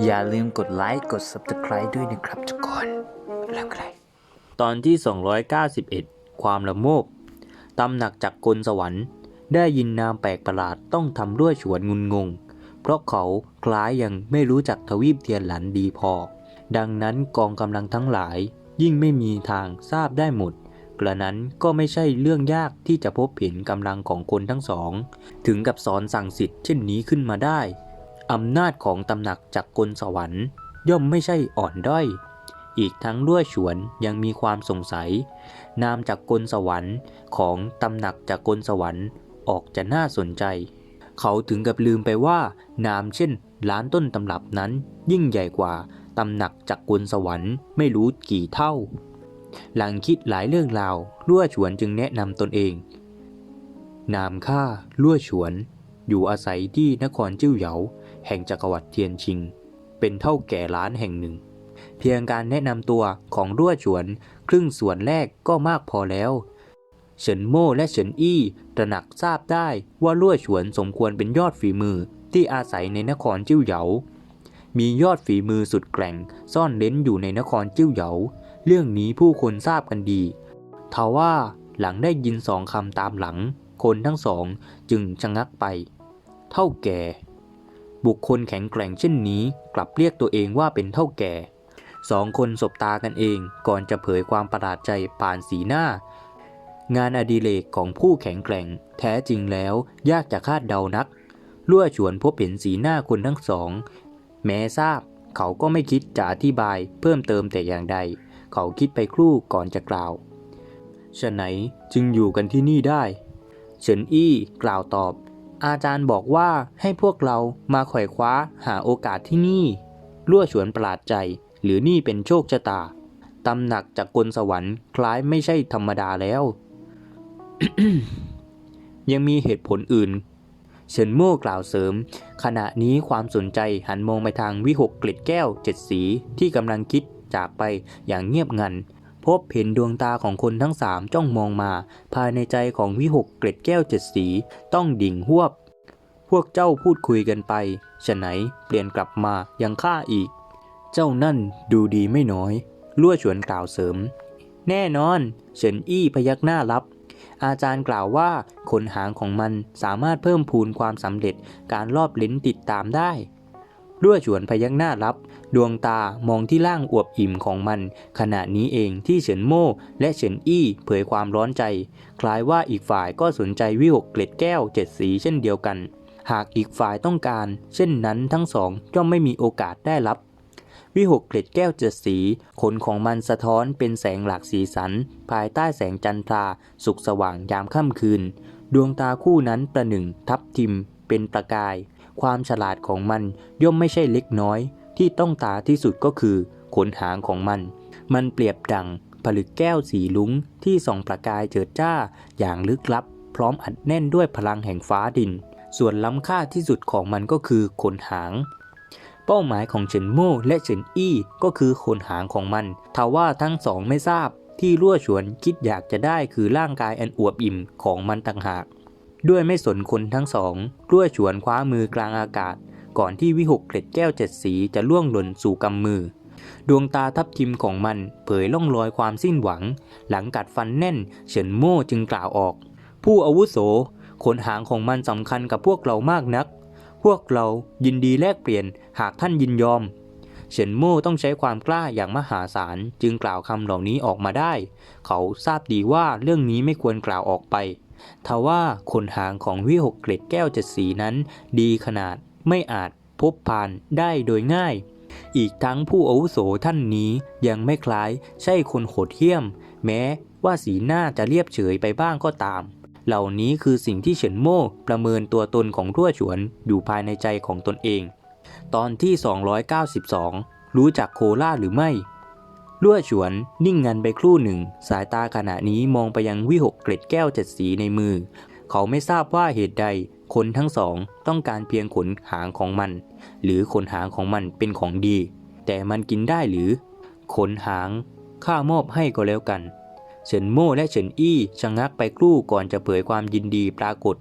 อย่าลืมกดไลค์กด Subscribe ด้วยนะครับทุกคนเริ่มกันเลยตอนที่ 291 ความละโมบตำหนักจากกลสวรรค์ ได้ยินนามแปลกประหลาดต้องทำด้วยฉวนงุนงง เพราะเขาคล้ายยังไม่รู้จักทวีปเทียนหลันดีพอ ดังนั้นกองกำลังทั้งหลาย ยิ่งไม่มีทางทราบได้หมดกระนั้นก็ไม่ใช่เรื่องยากที่จะพบเห็นกำลังของคนทั้งสอง ถึงกับสอนสั่งสิทธิ์เช่นนี้ขึ้นมาได้ อำนาจของตำหนักจากกลสวรรค์ ย่อมไม่ใช่อ่อนด้อย อีกทั้งด้วยฉวนยังมีความสงสัย นามจากกลสวรรค์ของตำหนักจากกลสวรรค์ออกจะน่าสนใจ เขาถึงกับลืมไปว่า นามเช่นล้านต้นตำรับนั้น ยิ่งใหญ่กว่าตำหนักจากกลสวรรค์ไม่รู้กี่เท่า หลังคิดหลายเรื่องราวลั่วฉวนจึงแนะนำตนเอง นามข้าลั่วฉวน อยู่อาศัยที่นครจิ้วเหยา แห่งจักรวรรดิเทียนชิง เป็นเท่าแก่ล้านแห่งหนึ่ง เพียงการแนะนำตัวของรั่วฉวน ครึ่งส่วนแรกก็มากพอแล้วเฉินโม่และเฉินอี้ตระหนักทราบได้ว่ารั่วฉวนสมควรเป็นยอดฝีมือที่อาศัยในนครจิ้วเหยา มียอดฝีมือสุดแกร่งซ่อนเล้นอยู่ในนครจิ้วเหยา เรื่องนี้ผู้คนทราบกันดีทว่าหลังได้ยินสองคำตามหลัง คนทั้งสองจึงชะงักไป เท่าแก่ บุคคลแข็งแกร่งเช่นนี้กลับเรียกตัวเองว่าเป็นเท่าแก่สองคนสบตากันเองก่อนจะเผยความประหลาดใจผ่านสีหน้า งานอดิเรกของผู้แข็งแกร่ง แท้จริงแล้วยากจะคาดเดานักลั่วชวนพบเห็นสีหน้าคนทั้งสอง แม้ทราบ เขาก็ไม่คิดจะอธิบายเพิ่มเติมแต่อย่างใด เขาคิดไปครู่ก่อนจะกล่าวฉะไหนจึงอยู่กันที่นี่ได้เฉินอี้กล่าวตอบ อาจารย์บอกว่าให้พวกเรามาไขว่คว้าหาโอกาสที่นี่ลั่วฉวนประหลาดใจ หรือนี่เป็นโชคชะตาตำหนักจากกลสวรรค์คล้ายไม่ใช่ธรรมดาแล้ว ยังมีเหตุผลอื่น เฉินโม่กล่าวเสริม ขณะนี้ความสนใจหันมองไปทางวิหกกล็ดแก้วเจ็ดสีที่กำลังคิดจากไปอย่างเงียบงัน พบเห็นดวงตาของคนทั้งสามจ้องมองมา ภายในใจของวิหกเกล็ดแก้วเจ็ดสี ต้องดิ่งหวบ พวกเจ้าพูดคุยกันไปฉะไหนเปลี่ยนกลับมายังข้าอีก เจ้านั่นดูดีไม่น้อยลั่วฉวนกล่าวเสริม แน่นอนเฉินอี้พยักหน้ารับ อาจารย์กล่าวว่าขนหางของมันสามารถเพิ่มพูนความสำเร็จการรอบลิ้นติดตามได้ รั่วฉวนพยักหน้ารับ ดวงตามองที่ล่างอวบอิ่มของมัน ขณะนี้เองที่เฉินโม่และเฉินอี้เผยความร้อนใจ คล้ายว่าอีกฝ่ายก็สนใจวิหกเกล็ดแก้วเจ็ดสีเช่นเดียวกัน หากอีกฝ่ายต้องการ เช่นนั้นทั้งสองย่อมไม่มีโอกาสได้รับวิหกเกล็ดแก้วเจ็ดสี ขนของมันสะท้อนเป็นแสงหลากสีสัน ภายใต้แสงจันทรา สุกสว่างยามค่ำคืน ดวงตาคู่นั้นประหนึ่งทับทิมเป็นประกาย ความฉลาดของมันย่อมไม่ใช่เล็กน้อย ที่ต้องตาที่สุดก็คือขนหางของมัน มันเปรียบดังผลึกแก้วสีลุ้งที่ส่องประกายเจิดจ้าอย่างลึกลับ พร้อมอัดแน่นด้วยพลังแห่งฟ้าดิน ส่วนล้ำค่าที่สุดของมันก็คือขนหาง เป้าหมายของเฉินโม่และเฉินอี้ก็คือขนหางของมันทว่าทั้งสองไม่ทราบที่รั่วฉวนคิดอยากจะได้คือร่างกายอันอวบอิ่มของมันต่างหาก ด้วยไม่สนคนทั้งสองรั่วฉวนคว้ามือกลางอากาศ ก่อนที่วิหกเกล็ดแก้วเจ็ดสีจะล่วงหล่นสู่กำมือ ดวงตาทับทิมของมันเผยล่องรอยความสิ้นหวัง หลังกัดฟันแน่น เฉินโม่จึงกล่าวออก ผู้อาวุโสขนหางของมันสำคัญกับพวกเรามากนัก พวกเรายินดีแลกเปลี่ยนหากท่านยินยอมเฉินโม่ต้องใช้ความกล้าอย่างมหาศาลจึงกล่าวคำเหล่านี้ออกมาได้ เขาทราบดีว่าเรื่องนี้ไม่ควรกล่าวออกไป ทว่าขนหางของวิหกเกล็ดแก้วเจ็ดสีนั้น ดีขนาดไม่อาจพบผ่านได้โดยง่าย อีกทั้งผู้อาวุโสท่านนี้ยังไม่คล้ายใช่คนโหดเหี้ยม แม้ว่าสีหน้าจะเรียบเฉยไปบ้างก็ตาม เหล่านี้คือสิ่งที่เฉินโม่ประเมินตัวตนของรั่วฉวนอยู่ภายในใจของตนเอง ตอนที่ 292 รู้จักโคล่าหรือไม่ ลั่วฉวนนิ่งงันไปครู่หนึ่ง สายตาขณะนี้มองไปยังวิหกเกล็ดแก้วเจ็ดสีในมือ เขาไม่ทราบว่าเหตุใดคนทั้งสองต้องการเพียงขนหางของมัน หรือขนหางของมันเป็นของดี แต่มันกินได้หรือ ขนหางข้ามอบให้ก็แล้วกัน เฉินโม่และเฉินอี้ชะงักไปครู่ก่อนจะเผยความยินดีปรากฏ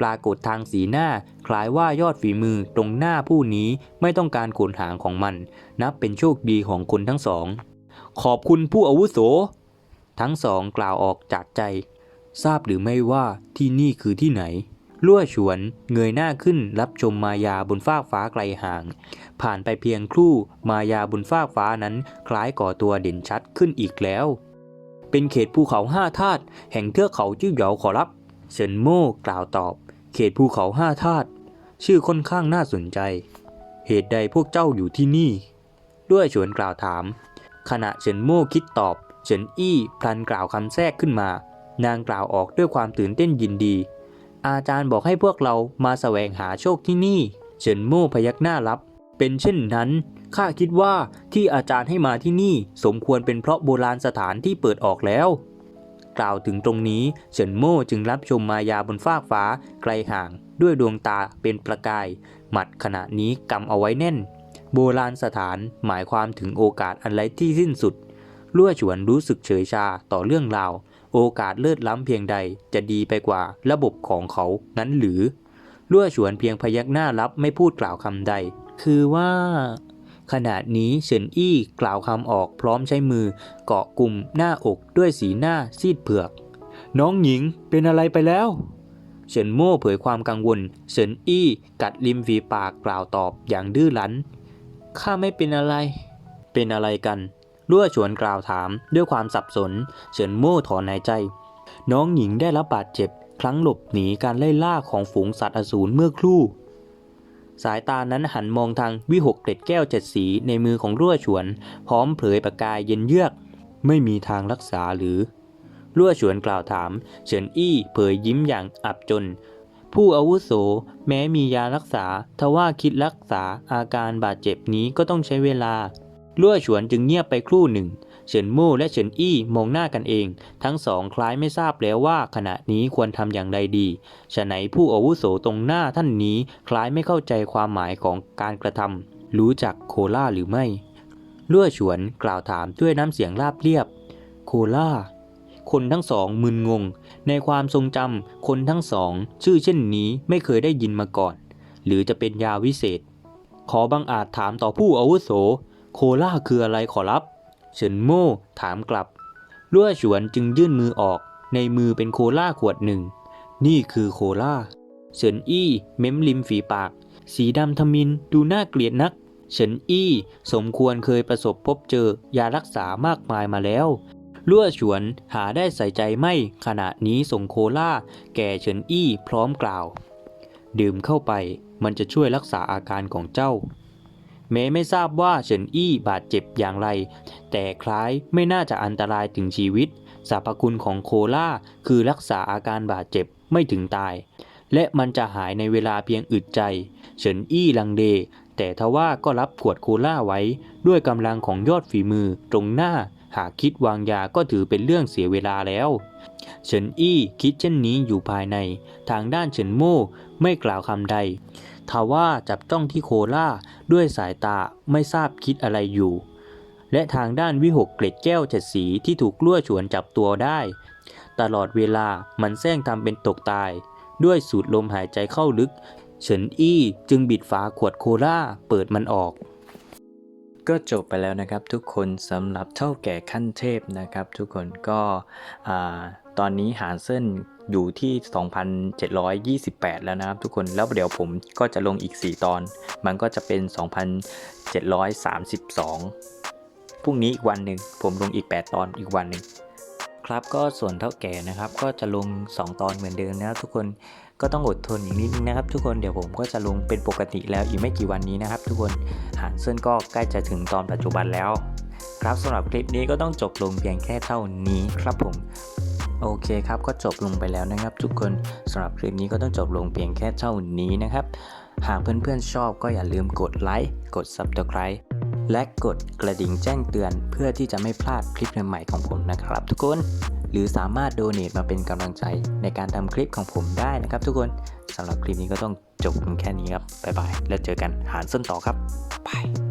ปปรากฏทางสีหน้าคล้ายว่ายอดฝีมือตรงหน้าผู้นี้ไม่ต้องการขนหางของมัน นับเป็นโชคดีของคนทั้งสอง ขอบคุณผู้อาวุโส ทั้งสองกล่าวออกจากใจ ทราบหรือไม่ว่าที่นี่คือที่ไหนลั่วฉวนเงยหน้าขึ้นรับชมมายาบนฟากฟ้าไกลห่าง ผ่านไปเพียงครู่มายาบนฟากฟ้านั้นคล้ายก่อตัวเด่นชัดขึ้นอีกแล้ว เป็นเขตภูเขาห้าธาตุแห่งเทือกเขาจิ้วเหยาขอรับเฉินโม่กล่าวตอบ เขตภูเขาห้าธาตุชื่อค่อนข้างน่าสนใจ เหตุใดพวกเจ้าอยู่ที่นี่ ด้วยฉวนกล่าวถาม ขณะเฉินโม่คิดตอบเฉินอี้พลันกล่าวคำแทรกขึ้นมา นางกล่าวออกด้วยความตื่นเต้นยินดี อาจารย์บอกให้พวกเรามาแสวงหาโชคที่นี่ เฉินโม่พยักหน้ารับ เป็นเช่นนั้นข้าคิดว่าที่อาจารย์ให้มาที่นี่สมควรเป็นเพราะโบราณสถานที่เปิดออกแล้ว กล่าวถึงตรงนี้เฉินโม่จึงรับชมมายาบนฟากฟ้าไกลห่าง ด้วยดวงตาเป็นประกาย หมัดขณะนี้กำเอาไว้แน่น โบราณสถานหมายความถึงโอกาสอันไร้ที่สิ้นสุดลั่วฉวนรู้สึกเฉยชาต่อเรื่องราว โอกาสเลิศล้ำเพียงใดจะดีไปกว่าระบบของเขานั้นหรือลั่วฉวนเพียงพยักหน้ารับไม่พูดกล่าวคำใด คือว่าขณะนี้เฉินอี้กล่าวคำออกพร้อมใช้มือ เกาะกลุ่มหน้าอกด้วยสีหน้าซีดเผือก น้องหญิงเป็นอะไรไปแล้ว เฉินโม่เผยความกังวล เฉินอี้กัดริมฝีปากกล่าวตอบอย่างดื้อรั้น ข้าไม่เป็นอะไร เป็นอะไรกันลั่วฉวนกล่าวถามด้วยความสับสน เฉินโม่ถอนหายใจ น้องหญิงได้รับบาดเจ็บ ครั้งหลบหนีการไล่ล่าของฝูงสัตว์อสูรเมื่อครู่ สายตานั้นหันมองทางวิหกเกล็ดแก้วเจ็ดสีในมือของรั่วฉวน พร้อมเผยประกายเย็นเยือก ไม่มีทางรักษาหรือรั่วฉวนกล่าวถาม เฉินอี้เผยยิ้มอย่างอับจน ผู้อาวุโส แม้มียารักษา ทว่าคิดรักษาอาการบาดเจ็บนี้ก็ต้องใช้เวลาลั่วฉวนจึงเงียบไปครู่หนึ่ง เฉินโม่และเฉินอี้มองหน้ากันเอง ทั้งสองคล้ายไม่ทราบแล้วว่าขณะนี้ควรทำอย่างไรดีฉะไหนผู้อาวุโสตรงหน้าท่านนี้คล้ายไม่เข้าใจความหมายของการกระทำรู้จักโคล่าหรือไม่ลั่วฉวนกล่าวถามด้วยน้ำเสียงราบเรียบ โคล่า คนทั้งสองมึนงง ในความทรงจำคนทั้งสอง ชื่อเช่นนี้ไม่เคยได้ยินมาก่อน หรือจะเป็นยาวิเศษ ขอบังอาจถามต่อผู้อาวุโส โคล่าคืออะไรขอรับเฉินโม่ถามกลับลั่วฉวนจึงยื่นมือออก ในมือเป็นโคล่าขวดหนึ่ง นี่คือโคล่าเฉินอี้เม้มริมฝีปาก สีดำทมินดูน่าเกลียดนักเฉินอี้สมควรเคยประสบพบเจอยารักษามากมายมาแล้ว ลั่วฉวนหาได้ใส่ใจไม่ขณะนี้ส่งโคล่าแก่เฉินอี้พร้อมกล่าว ดื่มเข้าไปมันจะช่วยรักษาอาการของเจ้า แม้ไม่ทราบว่าเฉินอี้บาดเจ็บอย่างไร แต่คล้ายไม่น่าจะอันตรายถึงชีวิตสรรพคุณของโคล่าคือรักษาอาการบาดเจ็บไม่ถึงตาย และมันจะหายในเวลาเพียงอึดใจ เฉินอี้ลังเลแต่ทว่าก็รับขวดโคล่าไว้ด้วยกำลังของยอดฝีมือตรงหน้า หากคิดวางยาก็ถือเป็นเรื่องเสียเวลาแล้วเฉินอี้คิดเช่นนี้อยู่ภายใน ทางด้านเฉินโม่ไม่กล่าวคำใดทว่าจับจ้องที่โคล่าด้วยสายตาไม่ทราบคิดอะไรอยู่ และทางด้านวิหกเกล็ดแก้วเจ็ดสีที่ถูกลั่วฉวนจับตัวได้ ตลอดเวลามันแซงทำเป็นตกตาย ด้วยสูดลมหายใจเข้าลึก เฉินอี้จึงบิดฝาขวดโคล่าเปิดมันออก ก็จบไปแล้วนะครับทุกคนสำหรับเท่าแก่ขั้นเทพนะครับ ทุกคนก็ตอนนี้หารเส้นอยู่ที่ 2,728 แล้วนะครับทุกคนแล้วเดี๋ยวผมก็จะลงอีก 4 ตอน มันก็จะเป็น 2,732พรุ่งนี้อีกวันหนึ่งผมลงอีก 8 ตอนอีกวันหนึ่ง ครับ ก็ส่วนเท่าแก่นะครับ ก็จะลง 2 ตอนเหมือนเดิมนะครับทุกคนก็ต้องอดทนอีกนิดนึงนะครับ ทุกคนเดี๋ยวผมก็จะลงเป็นปกติแล้วอีกไม่กี่วันนี้นะครับ ทุกคนหารเส้นก็ใกล้จะถึงตอนปัจจุบันแล้ว ครับสำหรับคลิปนี้ก็ต้องจบลงเพียงแค่เท่านี้ครับผมโอเคครับก็จบลงไปแล้วนะครับ ทุกคนสำหรับคลิปนี้ก็ต้องจบลงเพียงแค่เท่านี้นะครับ หากเพื่อนๆชอบก็อย่าลืมกดไลค์กด Subscribe และกดกระดิ่งแจ้งเตือนเพื่อที่จะไม่พลาดคลิปใหม่ๆของผมนะครับทุกคน หรือสามารถโดเน a มาเป็นกำลังใจในการทำคลิปของผมได้นะครับทุกคนสำหรับคลิปนี้ก็ต้องจบเพียงแค่นี้ครับบ๊ายบายแล้วเจอกันหารส้นต่อครับบาย